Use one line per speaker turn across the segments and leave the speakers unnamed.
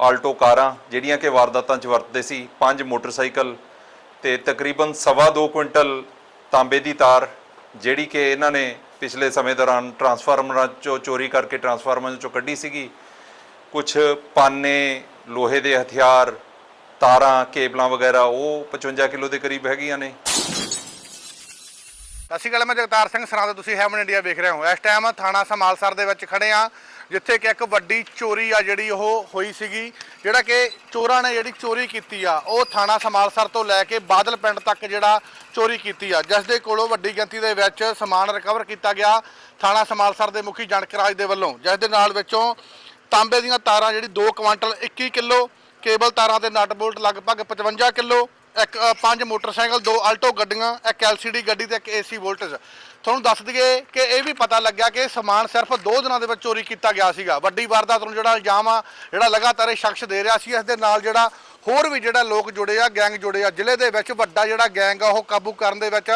Alto ਕਾਰਾਂ ਜਿਹੜੀਆਂ ਕਿ ਵਾਰਦਾਤਾਂ 'ਚ ਵਰਤਦੇ ਸੀ, ਪੰਜ ਮੋਟਰਸਾਈਕਲ ਤੇ ਤਕਰੀਬਨ ਸਵਾ ਦੋ ਕੁਇੰਟਲ ਤਾਂਬੇ ਦੀ ਤਾਰ, ਜਿਹੜੀ ਕਿ ਇਹਨਾਂ ਨੇ ਪਿਛਲੇ ਸਮੇਂ ਦੌਰਾਨ ਟਰਾਂਸਫਾਰਮਰਾਂ 'ਚੋਂ ਚੋਰੀ ਕਰਕੇ ਟਰਾਂਸਫਾਰਮਰਾਂ 'ਚੋਂ ਕੱਢੀ ਸੀਗੀ। ਕੁਝ ਪਾਨੇ, ਲੋਹੇ ਦੇ ਹਥਿਆਰ, ਤਾਰਾਂ, ਕੇਬਲਾਂ ਵਗੈਰਾ, ਉਹ 55 ਕਿਲੋ ਦੇ ਕਰੀਬ ਹੈਗੀਆਂ ਨੇ।
ਸਤਿ ਸ਼੍ਰੀ ਅਕਾਲ, ਮੈਂ ਜਗਤਾਰ ਸਿੰਘ ਸਰਾਂ ਤੇ ਤੁਸੀਂ ਹੈਮਨ ਇੰਡੀਆ ਵੇਖ ਰਹੇ ਹੋ। ਇਸ ਟਾਈਮ ਥਾਣਾ ਸਮਾਲਸਰ ਦੇ ਵਿੱਚ ਖੜੇ ਆ ਜਿੱਥੇ ਕਿ ਇੱਕ ਵੱਡੀ ਚੋਰੀ ਆ ਜਿਹੜੀ ਉਹ ਹੋਈ ਸੀਗੀ, ਜਿਹੜਾ ਕਿ ਚੋਰਾਂ ਨੇ ਜਿਹੜੀ ਚੋਰੀ ਕੀਤੀ ਆ, ਉਹ ਥਾਣਾ ਸਮਾਲਸਰ ਤੋਂ ਲੈ ਕੇ ਬਾਦਲ ਪਿੰਡ ਤੱਕ ਜਿਹੜਾ ਚੋਰੀ ਕੀਤੀ ਆ। ਜਿਸ ਦੇ ਕੋਲੋਂ ਵੱਡੀ ਗਿਣਤੀ ਦੇ ਵਿੱਚ ਸਮਾਨ ਰਿਕਵਰ ਕੀਤਾ ਗਿਆ ਥਾਣਾ ਸਮਾਲਸਰ ਦੇ ਮੁਖੀ ਜਨਕਰਾਜ ਦੇ ਵੱਲੋਂ। ਜਿਸ ਦੇ ਨਾਲ ਵਿੱਚੋਂ ਤਾਂਬੇ ਦੀਆਂ ਤਾਰਾਂ ਜਿਹੜੀ 2 ਕੁਆਂਟਲ 21 ਕਿਲੋ, ਕੇਬਲ ਤਾਰਾਂ ਦੇ ਨਟ ਬੋਲਟ ਲਗਭਗ 55 ਕਿਲੋ ਇੱਕ ਅ, ਪੰਜ ਮੋਟਰਸਾਈਕਲ ਦੋ ਆਲਟੋ ਗੱਡੀਆਂ ਇੱਕ ਐਲਸੀਡੀ ਗੱਡੀ ਤੇ ਇੱਕ ਏਸੀ ਵੋਲਟੇਜ। ਤੁਹਾਨੂੰ ਦੱਸ ਦਈਏ ਕਿ ਇਹ ਵੀ ਪਤਾ ਲੱਗਿਆ ਕਿ ਸਮਾਨ ਸਿਰਫ ਦੋ ਦਿਨਾਂ ਦੇ ਵਿੱਚ ਚੋਰੀ ਕੀਤਾ ਗਿਆ ਸੀਗਾ। ਵੱਡੀ ਵਾਰਦਾਤ ਨੂੰ ਜਿਹੜਾ ਇਲਜ਼ਾਮ ਆ ਜਿਹੜਾ ਲਗਾਤਾਰ ਇਹ ਸ਼ਖਸ ਦੇ ਰਿਹਾ ਸੀ ਇਸ ਦੇ ਨਾਲ ਜਿਹੜਾ ਹੋਰ ਵੀ ਜਿਹੜਾ ਲੋਕ ਜੁੜੇ ਆ ਗੈਂਗ ਜੁੜੇ ਆ ਜ਼ਿਲ੍ਹੇ ਦੇ ਵਿੱਚ ਵੱਡਾ ਜਿਹੜਾ ਗੈਂਗ ਆ ਉਹ ਕਾਬੂ ਕਰਨ ਦੇ ਵਿੱਚ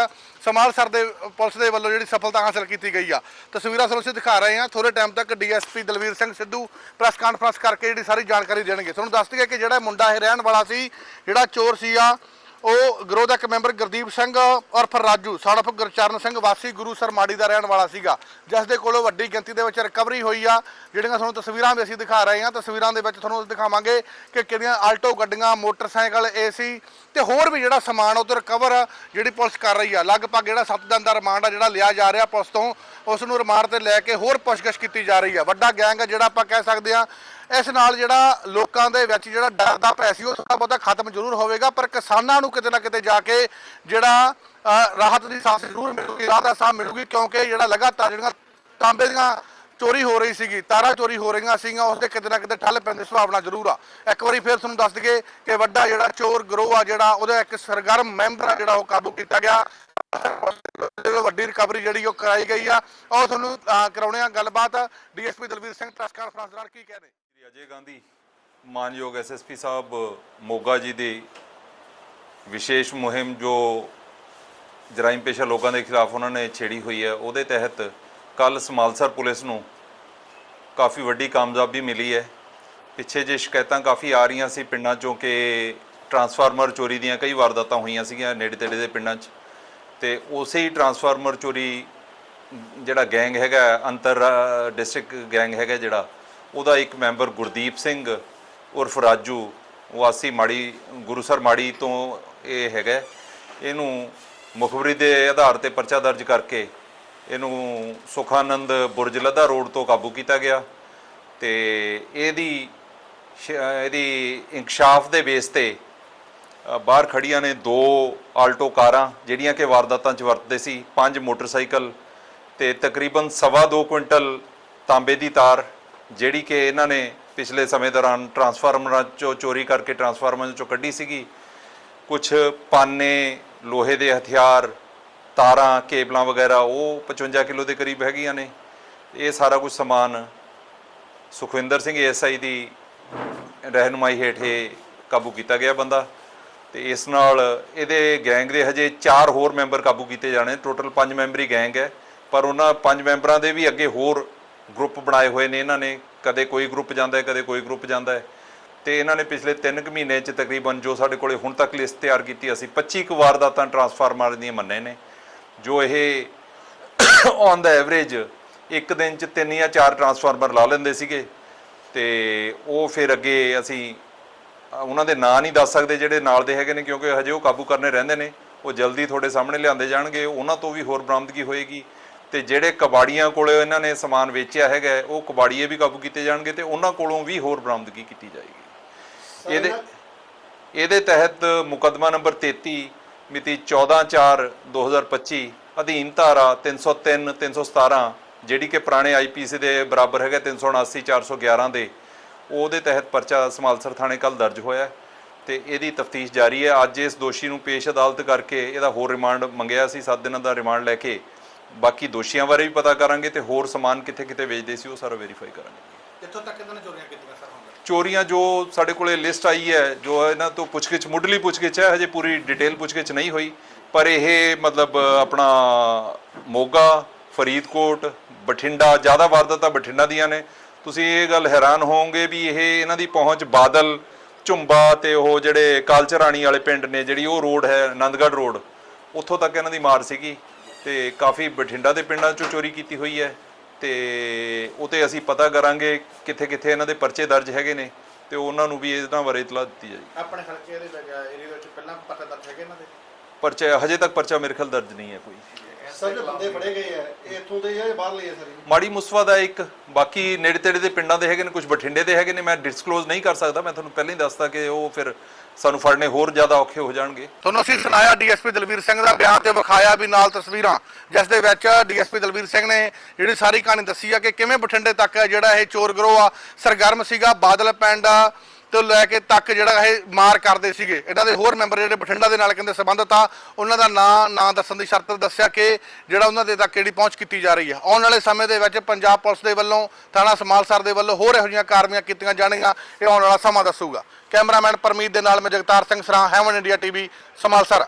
ਸਮਾਲਸਰ ਦੇ, ਪੁਲਿਸ ਦੇ ਵੱਲੋਂ ਜਿਹੜੀ ਸਫਲਤਾ ਹਾਸਲ ਕੀਤੀ ਗਈ ਆ। ਤਸਵੀਰਾਂ ਤੁਹਾਨੂੰ ਅਸੀਂ ਦਿਖਾ ਰਹੇ ਹਾਂ। ਥੋੜੇ ਟਾਈਮ ਤੱਕ DSP Dalvir Singh Sidhu press conference ਕਰਕੇ ਜਿਹੜੀ ਸਾਰੀ ਜਾਣਕਾਰੀ ਦੇਣਗੇ। ਤੁਹਾਨੂੰ ਦੱਸ ਦਈਏ ਕਿ ਜਿਹੜਾ ਮੁੰਡਾ ਇਹ ਰਹਿਣ ਵਾਲਾ ਸੀ, ਜਿਹੜਾ ਚੋਰ ਸੀ ਆ ਉਹ ਗਰੋਹ ਦਾ ਇੱਕ ਮੈਂਬਰ ਗੁਰਦੀਪ ਸਿੰਘ ਉਰਫ ਰਾਜੂ ਸੜਫ ਗੁਰਚਰਨ ਸਿੰਘ ਵਾਸੀ ਗੁਰੂ ਸਰ ਮਾੜੀ ਦਾ ਰਹਿਣ ਵਾਲਾ ਸੀਗਾ। ਜਿਸ ਦੇ ਕੋਲੋਂ ਵੱਡੀ ਗਿਣਤੀ ਦੇ ਵਿੱਚ ਰਿਕਵਰੀ ਹੋਈ ਆ। ਜਿਹੜੀਆਂ ਤੁਹਾਨੂੰ ਤਸਵੀਰਾਂ ਵੀ ਅਸੀਂ ਦਿਖਾ ਰਹੇ ਹਾਂ, ਤਸਵੀਰਾਂ ਦੇ ਵਿੱਚ ਤੁਹਾਨੂੰ ਦਿਖਾਵਾਂਗੇ ਕਿ ਕਿਹੜੀਆਂ ਆਲਟੋ ਗੱਡੀਆਂ, ਮੋਟਰਸਾਈਕਲ, ਏਸੀ ਤੇ ਹੋਰ ਵੀ ਜਿਹੜਾ ਸਮਾਨ ਉਹ ਤੋਂ ਰਿਕਵਰ ਜਿਹੜੀ ਪੁਲਿਸ ਕਰ ਰਹੀ ਆ। ਲਗਭਗ ਜਿਹੜਾ 7 ਦਿਨ ਦਾ ਰਿਮਾਂਡ ਆ ਜਿਹੜਾ ਲਿਆ ਜਾ ਰਿਹਾ ਪੁਲਿਸ ਤੋਂ। ਉਸ ਨੂੰ ਰਿਮਾਂਡ ਤੇ ਲੈ ਕੇ ਹੋਰ ਪੁੱਛਗਿੱਛ ਕੀਤੀ ਜਾ ਰਹੀ ਹੈ ਵੱਡਾ ਗੈਂਗ ਹੈ ਜਿਹੜਾ ਆਪਾਂ ਕਹਿ ਸਕਦੇ ਆ, ਇਸ ਨਾਲ ਜਿਹੜਾ ਲੋਕਾਂ ਦੇ ਵਿੱਚ ਜਿਹੜਾ ਡਰ ਦਾ ਪੈ ਸੀ, ਉਹ ਥੋੜਾ ਬਹੁਤਾ ਖਤਮ ਜ਼ਰੂਰ ਹੋਵੇਗਾ, ਪਰ ਕਿਸਾਨਾਂ ਨੂੰ ਕਿਤੇ ਨਾ ਕਿਤੇ ਜਾ ਕੇ ਜਿਹੜਾ ਰਾਹਤ ਦੀ ਸਾਹ ਜ਼ਰੂਰ ਮਿਲੂਗੀ, ਰਾਹਤ ਦਾ ਸਾਹ ਮਿਲੂਗੀ, ਕਿਉਂਕਿ ਜਿਹੜਾ ਲਗਾਤਾਰ ਜਿਹੜੀਆਂ ਤਾਂਬੇ ਦੀਆਂ ਚੋਰੀ ਹੋ ਰਹੀ ਸੀਗੀ, ਤਾਰਾਂ ਚੋਰੀ ਹੋ ਰਹੀਆਂ ਸੀਗੀਆਂ ਉਸ ਦੇ ਕਿਤੇ ਨਾ ਕਿਤੇ ਠੱਲ ਪੈਣ ਦੀ ਸੰਭਾਵਨਾ ਜ਼ਰੂਰ ਆ। ਇੱਕ ਵਾਰੀ ਫਿਰ ਤੁਹਾਨੂੰ ਦੱਸ ਦਈਏ ਕਿ ਵੱਡਾ ਜਿਹੜਾ ਚੋਰ ਗਰੋਹ ਆ ਜਿਹੜਾ, ਉਹਦਾ ਇੱਕ ਸਰਗਰਮ ਮੈਂਬਰ ਆ ਜਿਹੜਾ ਉਹ ਕਾਬੂ ਕੀਤਾ ਗਿਆ। ਵੱਡੀ ਰਿਕਵਰੀ ਜਿਹੜੀ ਉਹ ਕਰਾਈ ਗਈ ਆ। ਉਹ ਤੁਹਾਨੂੰ ਕਰਾਉਣੇ ਆ ਗੱਲਬਾਤ। DSP Dalvir Singh press conference ਦੌਰਾਨ ਕੀ ਕਹਿੰਦੇ
ਸ਼੍ਰੀ ਅਜੇ ਗਾਂਧੀ, ਮਾਨਯੋਗ ਐਸਐਸਪੀ ਸਾਹਿਬ, ਮੋਗਾ ਜੀ ਦੀ ਵਿਸ਼ੇਸ਼ ਮੁਹਿੰਮ ਜੋ ਜਰਾਇਮ ਪੇਸ਼ਾ ਲੋਕਾਂ ਦੇ ਖਿਲਾਫ ਉਹਨਾਂ ਨੇ ਛੇੜੀ ਹੋਈ ਹੈ, ਉਹਦੇ ਤਹਿਤ ਕੱਲ ਸਮਾਲਸਰ ਪੁਲਿਸ ਨੂੰ ਕਾਫੀ ਵੱਡੀ ਕਾਮਯਾਬੀ ਮਿਲੀ ਹੈ। ਪਿੱਛੇ ਜੇ ਸ਼ਿਕਾਇਤਾਂ ਕਾਫੀ ਆ ਰਹੀਆਂ ਸੀ ਪਿੰਡਾਂ ਚੋਂ ਕਿ ਟਰਾਂਸਫਾਰਮਰ ਚੋਰੀ ਦੀਆਂ ਕਈ ਵਾਰਦਾਤਾਂ ਹੋਈਆਂ ਸੀਗੀਆਂ ਨੇੜੇ ਤੇੜੇ ਦੇ ਪਿੰਡਾਂ 'ਚ। ਤੇ ਉਸੇ ਹੀ ਟਰਾਂਸਫਾਰਮਰ ਚੋਰੀ ਜਿਹੜਾ ਗੈਂਗ ਹੈਗਾ, ਅੰਤਰ ਡਿਸਟ੍ਰਿਕਟ ਗੈਂਗ ਹੈਗਾ ਜਿਹੜਾ, ਉਹਦਾ ਇੱਕ ਮੈਂਬਰ ਗੁਰਦੀਪ ਸਿੰਘ ਉਰਫ ਰਾਜੂ, ਵਾਸੀ ਮਾੜੀ ਗੁਰੂਸਰ ਮਾੜੀ ਤੋਂ ਇਹ ਹੈਗਾ। ਇਹਨੂੰ ਮੁਖਬਰੀ ਦੇ ਆਧਾਰ ਤੇ ਪਰਚਾ ਦਰਜ ਕਰਕੇ ਇਹਨੂੰ ਸੁਖਾਨੰਦ ਬੁਰਜ ਲੱਦਾ ਰੋਡ ਤੋਂ ਕਾਬੂ ਕੀਤਾ ਗਿਆ ਤੇ ਇਹਦੀ ਸ਼- ਇਹਦੀ ਇਨਕਸ਼ਾਫ ਦੇ ਬੇਸ ਤੇ ਬਾਹਰ ਖੜੀਆਂ ਨੇ ਦੋ ਆਲਟੋ ਕਾਰਾਂ, ਜਿਹੜੀਆਂ ਕਿ ਵਾਰਦਾਤਾਂ 'ਚ ਵਰਤਦੇ ਸੀ, ਪੰਜ ਮੋਟਰਸਾਈਕਲ ਤੇ ਤਕਰੀਬਨ ਸਵਾ ਦੋ ਕੁਇੰਟਲ ਤਾਂਬੇ ਦੀ ਤਾਰ, ਜਿਹੜੀ ਕਿ ਇਹਨਾਂ ਨੇ ਪਿਛਲੇ ਸਮੇਂ ਦੌਰਾਨ ਟਰਾਂਸਫਾਰਮਰਾਂ 'ਚੋਂ ਚੋਰੀ ਕਰਕੇ ਟਰਾਂਸਫਾਰਮਰਾਂ 'ਚੋਂ ਕੱਢੀ ਸੀਗੀ। ਕੁਝ ਪਾਨੇ, ਲੋਹੇ ਦੇ ਹਥਿਆਰ ਤਾਰਾਂ, ਕੇਬਲਾਂ ਵਗੈਰਾ, ਉਹ 55 ਕਿਲੋ ਦੇ ਕਰੀਬ ਹੈਗੀਆਂ ਨੇ। ਇਹ ਸਾਰਾ ਕੁਝ ਸਮਾਨ ਸੁਖਵਿੰਦਰ ਸਿੰਘ ਐਸਆਈ ਦੀ ਰਹਿਨੁਮਾਈ ਹੇਠ ਇਹ ਕਾਬੂ ਕੀਤਾ ਗਿਆ ਬੰਦਾ ਤੇ ਇਸ ਨਾਲ ਇਹਦੇ ਗੈਂਗ ਦੇ ਹਜੇ 4 ਹੋਰ ਮੈਂਬਰ ਕਾਬੂ ਕੀਤੇ ਜਾਣੇ, ਟੋਟਲ 5 ਮੈਂਬਰੀ ਗੈਂਗ ਹੈ। ਪਰ ਉਹਨਾਂ 5 ਮੈਂਬਰਾਂ ਦੇ ਵੀ ਅੱਗੇ ਹੋਰ ਗਰੁੱਪ ਬਣਾਏ ਹੋਏ ਨੇ ਇਹਨਾਂ ਨੇ। ਕਦੇ ਕੋਈ ਗਰੁੱਪ ਜਾਂਦਾ ਹੈ, ਕਦੇ ਕੋਈ ਗਰੁੱਪ ਜਾਂਦਾ ਹੈ। ਤੇ ਇਹਨਾਂ ਨੇ ਪਿਛਲੇ 3 ਕੁ ਮਹੀਨੇ ਚ ਤਕਰੀਬਨ ਜੋ ਸਾਡੇ ਕੋਲੇ ਹੁਣ ਤੱਕ ਲਿਸਟ ਤਿਆਰ ਕੀਤੀ, ਅਸੀਂ 25 ਕੁ ਵਾਰਦਾਤਾਂ ਟਰਾਂਸਫਾਰਮਰ ਦੀਆਂ ਮੰਨੇ ਨੇ। ਜੋ ਇਹ ਔਨ ਦਾ ਐਵਰੇਜ ਇੱਕ ਦਿਨ ਚ ਤਿੰਨ ਜਾਂ ਚਾਰ ਟਰਾਂਸਫਾਰਮਰ ਲਾ ਲੈਂਦੇ ਸੀਗੇ ਤੇ ਉਹ ਫਿਰ ਅੱਗੇ ਅਸੀਂ ਉਹਨਾਂ ਦੇ ਨਾਂ ਨਹੀਂ ਦੱਸ ਸਕਦੇ ਜਿਹੜੇ ਨਾਲ ਦੇ ਹੈਗੇ ਨੇ ਕਿਉਂਕਿ ਹਜੇ ਉਹ ਕਾਬੂ ਕਰਨੇ ਰਹਿੰਦੇ ਨੇ। ਉਹ ਜਲਦੀ ਤੁਹਾਡੇ ਸਾਹਮਣੇ ਲਿਆਂਦੇ ਜਾਣਗੇ ਉਹਨਾਂ ਤੋਂ ਵੀ ਹੋਰ ਬਰਾਮਦਗੀ ਹੋਏਗੀ। ਤੇ ਜਿਹੜੇ ਕਬਾੜੀਆਂ ਕੋਲੇ ਇਹਨਾਂ ਨੇ ਸਮਾਨ ਵੇਚਿਆ ਹੈਗਾ ਉਹ ਕਬਾੜੀਏ ਵੀ ਕਾਬੂ ਕੀਤੇ ਜਾਣਗੇ ਤੇ ਉਹਨਾਂ ਕੋਲੋਂ ਵੀ ਹੋਰ ਬਰਾਮਦਗੀ ਕੀਤੀ ਜਾਏਗੀ। ਇਹਦੇ ਇਹਦੇ ਤਹਿਤ ਮੁਕੱਦਮਾ ਨੰਬਰ 33 ਮਿਤੀ 14/4/2025 ਅਧੀਨ ਧਾਰਾ 303 317 ਜਿਹੜੀ ਕਿ ਪੁਰਾਣੇ ਆਈਪੀਸੀ ਦੇ ਬਰਾਬਰ ਹੈਗਾ 379 411 ਦੇ ਉਹਦੇ ਤਹਿਤ ਪਰਚਾ ਸਮਾਲਸਰ ਥਾਣੇ ਕੱਲ ਦਰਜ ਹੋਇਆ ਤੇ ਇਹਦੀ ਤਫਤੀਸ਼ ਜਾਰੀ ਹੈ। ਅੱਜ ਇਸ ਦੋਸ਼ੀ ਨੂੰ ਪੇਸ਼ ਅਦਾਲਤ ਕਰਕੇ ਇਹਦਾ ਹੋਰ ਰਿਮਾਂਡ ਮੰਗਿਆ ਸੀ 7 ਦਿਨਾਂ ਦਾ ਰਿਮਾਂਡ ਲੈ ਕੇ। ਬਾਕੀ ਦੋਸ਼ੀਆਂ ਬਾਰੇ ਵੀ ਪਤਾ ਕਰਾਂਗੇ ਤੇ ਹੋਰ ਸਮਾਨ ਕਿੱਥੇ ਕਿੱਥੇ ਵੇਚਦੇ ਸੀ ਉਹ ਸਾਰਾ ਵੈਰੀਫਾਈ ਕਰਾਂਗੇ।
ਕਿੱਥੋਂ ਤੱਕ ਇਹਨਾਂ ਨੇ ਚੋਰੀਆਂ ਕੀਤੀਆਂ ਸਰ ਹੁਣ
ਚੋਰੀਆਂ ਜੋ ਸਾਡੇ ਕੋਲੇ ਲਿਸਟ ਆਈ ਹੈ ਜੋ ਇਹਨਾਂ ਤੋਂ ਪੁੱਛਗਿੱਛ ਮੁੱਢਲੀ ਪੁੱਛਗਿੱਛ ਹੈ ਹਜੇ ਪੂਰੀ ਡਿਟੇਲ ਪੁੱਛਗਿੱਛ ਨਹੀਂ ਹੋਈ। ਪਰ ਇਹ ਮਤਲਬ ਆਪਣਾ ਮੋਗਾ, ਫਰੀਦਕੋਟ, ਬਠਿੰਡਾ, ਜ਼ਿਆਦਾ ਵਾਰਦਾਤਾਂ ਬਠਿੰਡਾ ਦੀਆਂ ਨੇ। ਤੁਸੀਂ ਇਹ ਗੱਲ ਹੈਰਾਨ ਹੋਵੋਗੇ ਵੀ ਇਹ ਇਹਨਾਂ ਦੀ ਪਹੁੰਚ ਬਾਦਲ, ਝੁੰਬਾ ਤੇ ਉਹ ਜਿਹੜੇ ਕਾਲਚਰਾਣੀ ਵਾਲੇ ਪਿੰਡ ਨੇ, ਜਿਹੜੀ ਉਹ ਰੋਡ ਹੈ, ਆਨੰਦਗੜ੍ਹ ਰੋਡ, ਉੱਥੋਂ ਤੱਕ ਇਹਨਾਂ ਦੀ ਮਾਰ ਸੀਗੀ ਤੇ ਕਾਫੀ ਬਠਿੰਡਾ ਦੇ ਪਿੰਡਾਂ ਚੋਂ ਚੋਰੀ ਕੀਤੀ ਹੋਈ ਹੈ ਤੇ ਉਹ ਤੇ ਅਸੀਂ ਪਤਾ ਕਰਾਂਗੇ ਕਿੱਥੇ ਕਿੱਥੇ ਇਹਨਾਂ ਦੇ ਪਰਚੇ ਦਰਜ ਹੈਗੇ ਨੇ ਤੇ ਉਹਨਾਂ ਨੂੰ ਵੀ ਇਹਨਾਂ ਬਾਰੇ ਇਤਲਾਹ ਦਿੱਤੀ ਜਾਏਗੀ।
ਆਪਣੇ ਹਲਕੇ ਦੇ ਏਰੀਆ ਵਿੱਚ ਪਹਿਲਾਂ ਪਤਾ ਦਰਜ ਹੈਗੇ ਇਹਨਾਂ ਦੇ?
ਪਰਚਾ ਹਜੇ ਤੱਕ ਪਰਚਾ ਮੇਰੇ ਖਿਆਲ ਦਰਜ ਨਹੀਂ ਹੈ ਕੋਈ।
ਸਰ ਬੰਦੇ ਫੜੇ ਗਏ ਆ ਇਹ ਇੱਥੋਂ ਦੇ ਜਾਂ ਬਾਹਰ ਲਏ ਆ ਸਰ
ਮਾੜੀ ਮੁਸਵਾ ਦਾ ਇੱਕ ਬਾਕੀ ਨੇੜੇ ਤੇੜੇ ਦੇ ਪਿੰਡਾਂ ਦੇ ਹੈਗੇ ਨੇ ਕੁਝ ਬਠਿੰਡੇ ਦੇ ਹੈਗੇ ਨੇ ਮੈਂ ਡਿਸਕਲੋਜ਼ ਨਹੀਂ ਕਰ ਸਕਦਾ ਮੈਂ ਤੁਹਾਨੂੰ ਪਹਿਲਾਂ ਹੀ ਦੱਸਤਾ ਕਿ ਉਹ ਫਿਰ ਸਾਨੂੰ ਫੜਨੇ ਹੋਰ ਜ਼ਿਆਦਾ ਔਖੇ ਹੋ ਜਾਣਗੇ।
ਤੁਹਾਨੂੰ ਅਸੀਂ ਸੁਣਾਇਆ ਡੀਐਸਪੀ ਦਲਵੀਰ ਸਿੰਘ ਦਾ ਬਿਆਨ ਤੇ ਵਿਖਾਇਆ ਵੀ ਨਾਲ ਤਸਵੀਰਾਂ ਜਿਸ ਦੇ ਵਿੱਚ ਡੀਐਸਪੀ ਦਲਵੀਰ ਸਿੰਘ ਨੇ ਜਿਹੜੀ ਸਾਰੀ ਕਹਾਣੀ ਦੱਸੀ ਆ ਕਿ ਕਿਵੇਂ ਬਠਿੰਡੇ ਤੱਕ ਜਿਹੜਾ ਇਹ ਚੋਰ ਗਰੋਹ ਆ ਸਰਗਰਮ ਸੀਗਾ ਬਾਦਲ ਪਿੰਡ ਤੋਂ ਲੈ ਕੇ ਤੱਕ ਜਿਹੜਾ ਇਹ ਮਾਰ ਕਰਦੇ ਸੀਗੇ, ਇਹਨਾਂ ਦੇ ਹੋਰ ਮੈਂਬਰ ਜਿਹੜੇ ਬਠਿੰਡਾ ਦੇ ਨਾਲ ਕਹਿੰਦੇ ਸੰਬੰਧਤ ਆ ਉਹਨਾਂ ਦਾ ਨਾਂ ਨਾਂ ਦੱਸਣ ਦੀ ਸ਼ਰਤ ਦੱਸਿਆ ਕਿ ਜਿਹੜਾ ਉਹਨਾਂ ਦੇ ਤੱਕ ਜਿਹੜੀ ਪਹੁੰਚ ਕੀਤੀ ਜਾ ਰਹੀ ਆ ਆਉਣ ਵਾਲੇ ਸਮੇਂ ਦੇ ਵਿੱਚ ਪੰਜਾਬ ਪੁਲਿਸ ਦੇ ਵੱਲੋਂ, ਥਾਣਾ ਸਮਾਲਸਰ ਦੇ ਵੱਲੋਂ ਹੋਰ ਇਹੋ ਜਿਹੀਆਂ ਕਾਰਵਾਈਆਂ ਕੀਤੀਆਂ ਜਾਣਗੀਆਂ, ਇਹ ਆਉਣ ਵਾਲਾ ਸਮਾਂ ਦੱਸੂਗਾ। ਕੈਮਰਾਮੈਨ ਪਰਮੀਤ ਦੇ ਨਾਲ ਮੈਂ ਜਗਤਾਰ ਸਿੰਘ ਸਰਾਂ, ਹੈਵਨ ਇੰਡੀਆ ਟੀਵੀ ਸਮਾਲਸਰ